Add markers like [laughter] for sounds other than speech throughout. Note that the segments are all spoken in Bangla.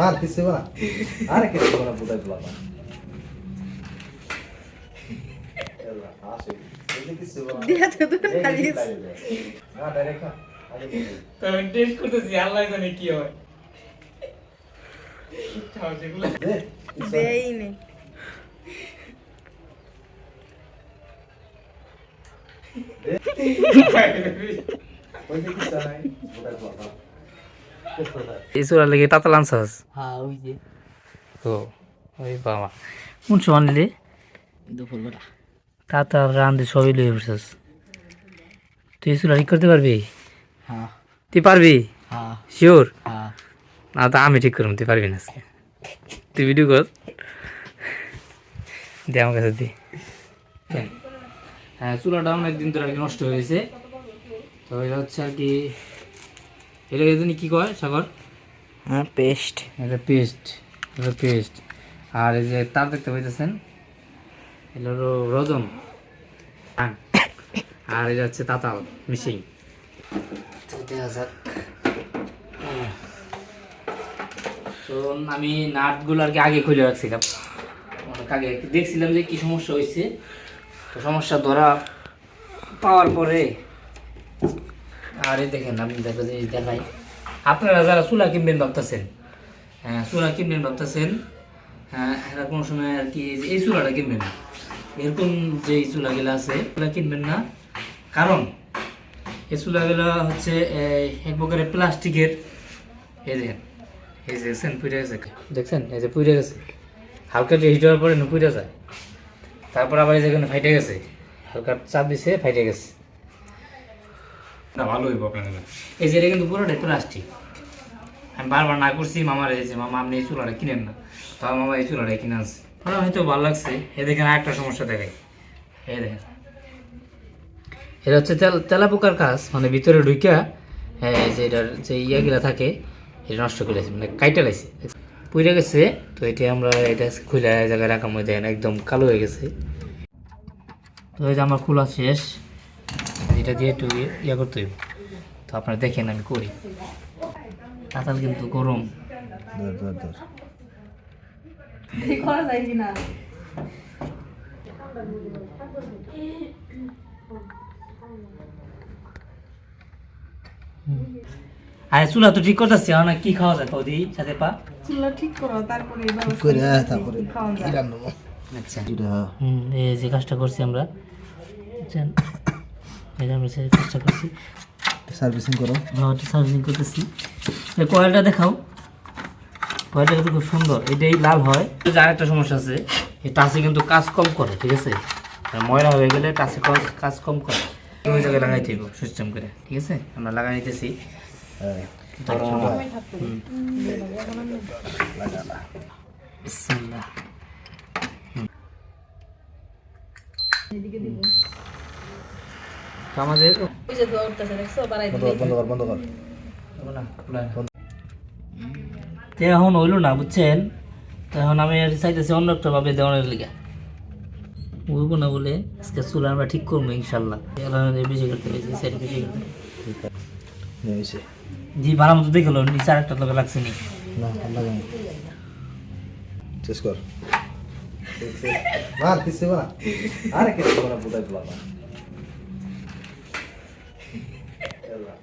মার কিছু না আরে কিছু না বুঝাই দিলাম। কি হয়। [laughs] এই সুরা লেগে তাতাল আনছাস হ্যাঁ ওই যে। ও ওই বাবা। কোন সময় নিলে দুপুরবেলা। তাতাল রান্ধে সবই লয়ে বসছাস তুই এই সুরা ঠিক করতে পারবি? হ্যাঁ। তুই পারবি? হ্যাঁ। শিওর হ্যাঁ। না তো আমি ঠিক করব তুই পারবি না আজকে। তুই ভিডিও কর। দে আমার কাছে দি। হ্যাঁ। চুলাটা অনেক দিন ধরে আর কি নষ্ট হয়ে গেছে। তো এটা হচ্ছে আর কি এটা জানি কি কয় সাগর? হ্যাঁ পেস্ট এটা পেস্ট এটা পেস্ট আর এই যে তার দেখতে পাইতেছেন এটা হলো রজন আং। আর এটা হচ্ছে তাতাল মিশিং তো আমি নাটগুলো আর কি আগে খুলে রাখছিলাম। অনেক আগে দেখছিলাম যে কি সমস্যা হয়েছে তো সমস্যা ধরা পাওয়ার পরে আর দেখেন, আপনি দেখো জিনিস দেখাই। আপনারা যারা চুলা কিনবেন ভাবতেছেন হ্যাঁ চুলা কিনবেন ভাবতেছেন হ্যাঁ এরা কোনো সময় আর কি এই যে চুলাটা কিনবেন এরকম যে এই চুলাগুলো আছে, এগুলো কিনবেন না। কারণ এই চুলাগুলো হচ্ছে এক প্রকারের প্লাস্টিকের, এই দেখেন এই যে দেখছেন পুড়ে গেছে। দেখছেন? এই যে পুড়ে গেছে। হালকা যে হিট হওয়ার পরে পুড়ে যায়। তারপর আবার এই যেখানে ফাইটে গেছে। হালকা চাপ দিছে, ফাইটে গেছে। না, ভালো হইব আপনার এই যে এটা কিন্তু পুরোটাই প্লাস্টিক আমি বারবার না করছি মামার এসেছে মামা, আপনি এই চুলাটা কিনেন না। তাও মামা এই চুলাটা কিনে আনছে। আমার হয়তো ভালো লাগছে। এ দেখেন আরেকটা সমস্যা দেখাই। এই দেখেন। এটা হচ্ছে তেল, তেলা পোকার কাজ। মানে ভিতরে ঢুইকা হ্যাঁ যে এটার যে ইয়াগুলা থাকে, এটা নষ্ট করে মানে কাইটা লাইছে পুড়ে গেছে, তো এটা আমরা এটা খুলে জায়গায় রাখার মধ্যে একদম কালো হয়ে গেছে। তো এই যে আমার খোলা শেষ। এটা দিয়ে একটু ইয়ে- করতে হইব। তো আপনারা দেখেন আমি করি। তাতাল কিন্তু গরম। আরে চুলা তো ঠিক করতেছি না কি খাওয়া যায়? কদি সাথে পা। চুলা ঠিক করো তারপরে এবার করে তারপরে খাওয়া যায়? ইরান নেব আচ্ছা। এই যে কাজটা করছি আমরা। বুঝছেন? এটা আমরা করছি। সার্ভিসিং করো। ভাওয়াটা সার্ভিসিং করতেছি। এই কয়েলটা দেখাও। কয়েলটা কিন্তু খুব সুন্দর। এটাই লাল হয়। এই যে আরেকটা সমস্যা আছে এই টাচে কিন্তু কাজ কম করে ঠিক আছে? ময়লা হয়ে গেলে টাচে কাজ কাজ কম করে। ওই জায়গায় লাগাই দিব সিস্টেম করে ঠিক আছে? আমরা লাগাই নিতেছি হ্যাঁ। বিসমিল্লাহ। তো আমাদের ওই যে দোয়া উঠতেছে দেখছ? বাড়াই দিলে বন্ধ কর বন্ধ কর। তো এখন হইল না বুঝছেন? তো এখন আমি চাইতেছি অন্য একটা ভাবে দেওয়ানোর লিগে। বুঝব না বলে আজকে চুল আমরা ঠিক করব ইনশাল্লাহ। বেশি করতে পেরেছি সেটা বেশি করতে জি ভালো মতো দেখল নিচে আরেকটা লোকে লাগছে নি। শেষ কর। মার কিছু না আরে কিছু না বুঝাই দিলাম আসে কিছু না দিয়া তো দূর হারিস না ডাইরেক্ট না আগে বলি। তো আমি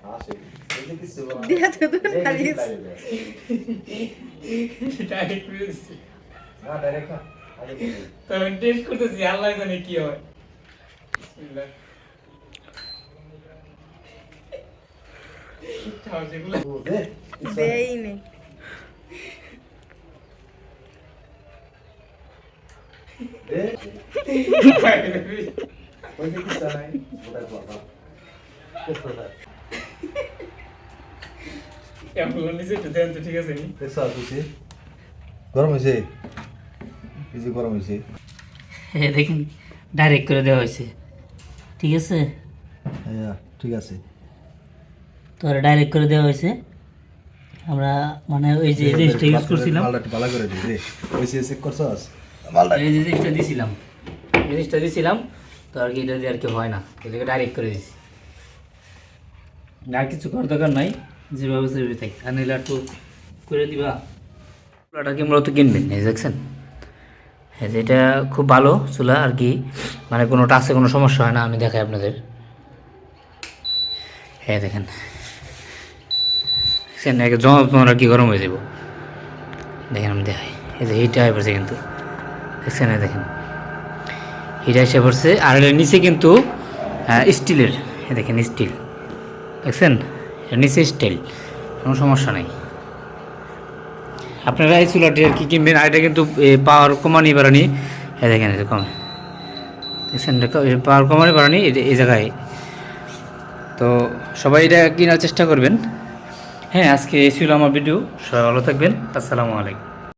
টেস্ট করতেছি আল্লাহ জানে কি হয় ও, না। নে যে না। ঠিক আছে? গরম হয়েছে গরম হয়েছে হ্যাঁ দেখেন ডাইরেক্ট করে দেওয়া হয়েছে ঠিক আছে? হ্যাঁ ঠিক আছে। তো ডাইরেক্ট করে দেওয়া হয়েছে আমরা মানে ওই যে ইউজ করছিলাম। মালটা ভালো করে দিই রে ওই সে চেক করছস এই যে জিনিসটা দিছিলাম। জিনিসটা দিছিলাম তো আর কি এটা দিয়ে আর কি হয় না। এটাকে ডাইরেক্ট করে দিছি। আর কিছু করার দরকার নাই। যেভাবে সেভাবে থাকি। আর নিলে একটু করে দিবা। চুলাটা কি মূলত কিনবেন, এই দেখছেন? হ্যাঁ এটা খুব ভালো চুলা আর কি। মানে কোনো টাচে কোনো সমস্যা হয় না, আমি দেখাই আপনাদের। হ্যাঁ দেখেন। দেখছেন? একে জমা তোমার কি গরম হয়ে যাব। দেখেন, আমি দেখাই। এই যে হিট হয়ে পড়ছে কিন্তু। দেখছেন? দেখেন। হিট এসে পড়ছে। আর নিচে কিন্তু স্টিলের দেখেন স্টিল দেখছেন? নিচে স্টাইল কোনো সমস্যা নেই। আপনারা এই চুলাটি আর কি কিনবেন, আর এটা কিন্তু পাওয়ার কমানি বাড়ানি। হ্যাঁ দেখেন এটা কমে দেখছেন পাওয়ার কমানি বাড়ানি এই জায়গায়। তো সবাই এটা কেনার চেষ্টা করবেন। হ্যাঁ আজকে এই ছিল আমার ভিডিও সবাই ভালো থাকবেন। আসসালামু আলাইকুম।